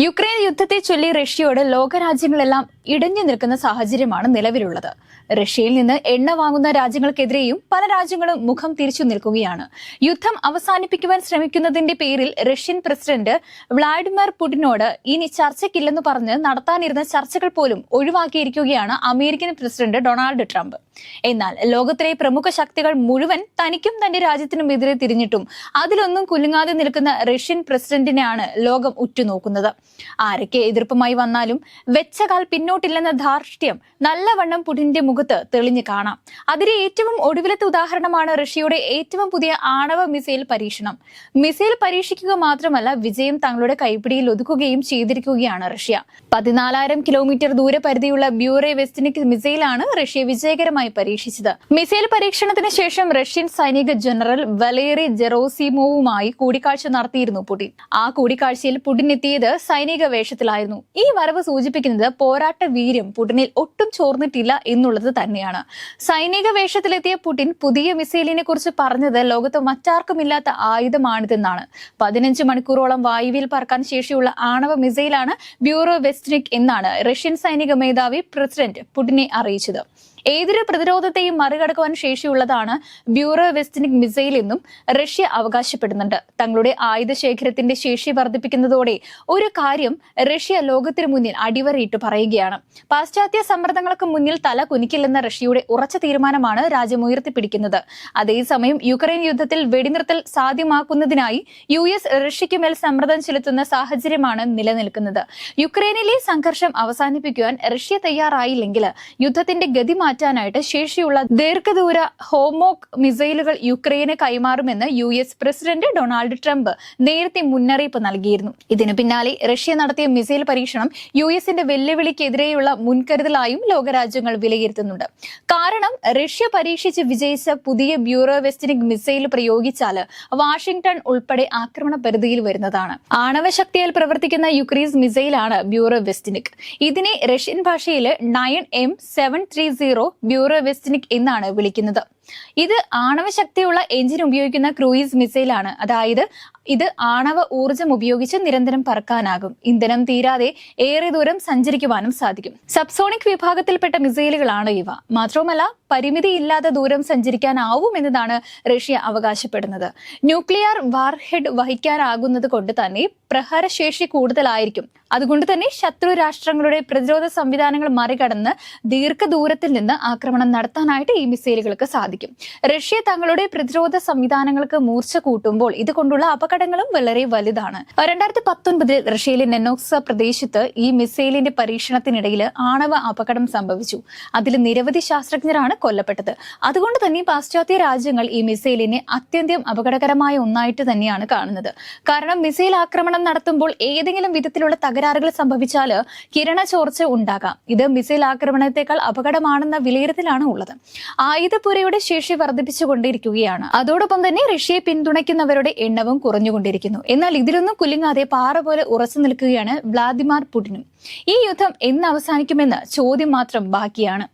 Ukraine യുദ്ധത്തെ ചൊല്ലി റഷ്യയോട് ലോകരാജ്യങ്ങളെല്ലാം ഇടഞ്ഞു നിൽക്കുന്ന സാഹചര്യമാണ് നിലവിലുള്ളത്. റഷ്യയിൽ നിന്ന് എണ്ണ വാങ്ങുന്ന രാജ്യങ്ങൾക്കെതിരെയും പല രാജ്യങ്ങളും മുഖം തിരിച്ചു നിൽക്കുകയാണ്. യുദ്ധം അവസാനിപ്പിക്കുവാൻ ശ്രമിക്കുന്നതിന്റെ പേരിൽ റഷ്യൻ പ്രസിഡന്റ് വ്ളാഡിമിർ പുടിനോട് ഇനി ചർച്ചയ്ക്കില്ലെന്ന് പറഞ്ഞ് നടത്താനിരുന്ന ചർച്ചകൾ പോലും ഒഴിവാക്കിയിരിക്കുകയാണ് അമേരിക്കൻ പ്രസിഡന്റ് ഡൊണാൾഡ് ട്രംപ്. എന്നാൽ ലോകത്തിലെ പ്രമുഖ ശക്തികൾ മുഴുവൻ തനിക്കും തന്റെ രാജ്യത്തിനും എതിരെ തിരിഞ്ഞിട്ടും അതിലൊന്നും കുലുങ്ങാതെ നിൽക്കുന്ന റഷ്യൻ പ്രസിഡന്റിനെയാണ് ലോകം ഉറ്റുനോക്കുന്നത്. ആരൊക്കെ എതിർപ്പുമായി വന്നാലും വെച്ച കാൽ പിന്നോട്ടില്ലെന്ന ധാർഷ്ട്യം നല്ലവണ്ണം പുടിന്റെ മുഖത്ത് തെളിഞ്ഞു കാണാം. അതിലെ ഏറ്റവും ഒടുവിലത്തെ ഉദാഹരണമാണ് റഷ്യയുടെ ഏറ്റവും പുതിയ ആണവ മിസൈൽ പരീക്ഷണം. മിസൈൽ പരീക്ഷിക്കുക മാത്രമല്ല വിജയം തങ്ങളുടെ കൈപ്പിടിയിൽ ഒതുക്കുകയും ചെയ്തിരിക്കുകയാണ് റഷ്യ. പതിനാലായിരം കിലോമീറ്റർ ദൂരപരിധിയുള്ള ബ്യൂറെ വെസ്റ്റിനിക് മിസൈലാണ് റഷ്യ വിജയകരമായി പരീക്ഷിച്ചത്. മിസൈൽ പരീക്ഷണത്തിന് ശേഷം റഷ്യൻ സൈനിക ജനറൽ വലേറി ജെറോസിമോവുമായി കൂടിക്കാഴ്ച നടത്തിയിരുന്നു പുടിൻ. ആ കൂടിക്കാഴ്ചയിൽ പുടിൻ എത്തിയത് സൈനിക വേഷത്തിലായിരുന്നു. ഈ വരവ് സൂചിപ്പിക്കുന്നത് പോരാട്ട വീര്യം പുടിനിൽ ഒട്ടും ചോർന്നിട്ടില്ല എന്നുള്ളത് തന്നെയാണ്. സൈനിക വേഷത്തിലെത്തിയ പുടിൻ പുതിയ മിസൈലിനെ കുറിച്ച് പറഞ്ഞത് ലോകത്ത് മറ്റാർക്കുമില്ലാത്ത ആയുധമാണിതെന്നാണ്. പതിനഞ്ച് മണിക്കൂറോളം വായുവിൽ പറക്കാൻ ശേഷിയുള്ള ആണവ മിസൈലാണ് ബ്യൂറോ വെസ്റ്റ്നിക് എന്നാണ് റഷ്യൻ സൈനിക മേധാവി പ്രസിഡന്റ് പുടിനെ അറിയിച്ചത്. ഏതൊരു പ്രതിരോധത്തെയും മറികടക്കുവാൻ ശേഷിയുള്ളതാണ് ബ്യൂറോ വെസ്റ്റിനിക് മിസൈൽ എന്നും റഷ്യ അവകാശപ്പെടുന്നുണ്ട്. തങ്ങളുടെ ആയുധ ശേഖരത്തിന്റെ ശേഷി വർദ്ധിപ്പിക്കുന്നതോടെ ഒരു കാര്യം റഷ്യ ലോകത്തിന് മുന്നിൽ അടിവരയിട്ട് പറയുകയാണ്. പാശ്ചാത്യ സമ്മർദ്ദങ്ങൾക്ക് മുന്നിൽ തല കുനിക്കില്ലെന്ന റഷ്യയുടെ ഉറച്ച തീരുമാനമാണ് രാജ്യം ഉയർത്തിപ്പിടിക്കുന്നത്. അതേസമയം യുക്രൈൻ യുദ്ധത്തിൽ വെടിനിർത്തൽ സാധ്യമാക്കുന്നതിനായി യു എസ് റഷ്യയ്ക്ക് മേൽ സമ്മർദ്ദം ചെലുത്തുന്ന സാഹചര്യമാണ് നിലനിൽക്കുന്നത്. യുക്രൈനിലെ സംഘർഷം അവസാനിപ്പിക്കുവാൻ റഷ്യ തയ്യാറായില്ലെങ്കിൽ യുദ്ധത്തിന്റെ ഗതി മാറ്റാനായിട്ട് ശേഷിയുള്ള ദീർഘദൂര ഹോമോക് മിസൈലുകൾ യുക്രൈന് കൈമാറുമെന്ന് U S president Donald Trump നേരത്തെ മുന്നറിയിപ്പ് നൽകിയിരുന്നു. ഇതിനു പിന്നാലെ റഷ്യ നടത്തിയ മിസൈൽ പരീക്ഷണം യു എസിന്റെ വെല്ലുവിളിക്കെതിരെയുള്ള മുൻകരുതലായും ലോകരാജ്യങ്ങൾ വിലയിരുത്തുന്നുണ്ട്. കാരണം റഷ്യ പരീക്ഷിച്ച് വിജയിച്ച പുതിയ ബ്യൂറോ വെസ്റ്റിനിക് മിസൈൽ പ്രയോഗിച്ചാൽ വാഷിംഗ്ടൺ ഉൾപ്പെടെ ആക്രമണ പരിധിയിൽ വരുന്നതാണ്. ആണവ ശക്തിയാൽ പ്രവർത്തിക്കുന്ന യുക്രീസ് മിസൈലാണ് ബ്യൂറോ വെസ്റ്റിനിക് ഇതിനെ റഷ്യൻ ഭാഷയിൽ nine M seven three zero Burevestnik എന്നാണ് വിളിക്കുന്നത്. ഇത് ആണവ ശക്തിയുള്ള എഞ്ചിൻ ഉപയോഗിക്കുന്ന ക്രൂയിസ് മിസൈലാണ്. അതായത് ഇത് ആണവ ഊർജം ഉപയോഗിച്ച് നിരന്തരം പറക്കാനാകും. ഇന്ധനം തീരാതെ ഏറെ ദൂരം സഞ്ചരിക്കുവാനും സാധിക്കും. സബ്സോണിക് വിഭാഗത്തിൽപ്പെട്ട മിസൈലുകളാണ് ഇവ. മാത്രവുമല്ല പരിമിതിയില്ലാത്ത ദൂരം സഞ്ചരിക്കാനാവും എന്നതാണ് റഷ്യ അവകാശപ്പെടുന്നത്. ന്യൂക്ലിയർ വാർഹെഡ് വഹിക്കാനാകുന്നത് കൊണ്ട് തന്നെ പ്രഹരശേഷി കൂടുതലായിരിക്കും. അതുകൊണ്ട് തന്നെ ശത്രു രാഷ്ട്രങ്ങളുടെ പ്രതിരോധ സംവിധാനങ്ങൾ മറികടന്ന് ദീർഘദൂരത്തിൽ നിന്ന് ആക്രമണം നടത്താനായിട്ട് ഈ മിസൈലുകൾക്ക് സാധിക്കും റഷ്യ തങ്ങളുടെ പ്രതിരോധ സംവിധാനങ്ങൾക്ക് മൂർച്ച കൂട്ടുമ്പോൾ ഇതുകൊണ്ടുള്ള അപകടങ്ങളും വളരെ വലുതാണ്. രണ്ടായിരത്തി പത്തൊൻപതിൽ റഷ്യയിലെ നെനോക്സ പ്രദേശത്ത് ഈ മിസൈലിന്റെ പരീക്ഷണത്തിനിടയിൽ ആണവ അപകടം സംഭവിച്ചു. അതിൽ നിരവധി ശാസ്ത്രജ്ഞരാണ് കൊല്ലപ്പെട്ടത്. അതുകൊണ്ട് തന്നെ പാശ്ചാത്യ രാജ്യങ്ങൾ ഈ മിസൈലിനെ അത്യന്തം അപകടകരമായ ഒന്നായിട്ട് തന്നെയാണ് കാണുന്നത്. കാരണം മിസൈൽ ആക്രമണം നടത്തുമ്പോൾ ഏതെങ്കിലും വിധത്തിലുള്ള തകരാറുകൾ സംഭവിച്ചാൽ കിരണ ചോർച്ച ഉണ്ടാകാം. ഇത് മിസൈൽ ആക്രമണത്തെക്കാൾ അപകടമാണെന്ന വിലയിരുത്തലാണ് ഉള്ളത്. ആയുധപുരയുടെ ശേഷി വർദ്ധിപ്പിച്ചുകൊണ്ടിരിക്കുകയാണ്. അതോടൊപ്പം തന്നെ റഷ്യയെ പിന്തുണയ്ക്കുന്നവരുടെ എണ്ണവും കുറഞ്ഞുകൊണ്ടിരിക്കുന്നു. എന്നാൽ ഇതിലൊന്നും കുലുങ്ങാതെ പാറ പോലെ ഉറച്ചു നിൽക്കുകയാണ് വ്ളാദിമിർ പുടിനും. ഈ യുദ്ധം എന്ന് അവസാനിക്കുമെന്ന് ചോദ്യം മാത്രം ബാക്കിയാണ്.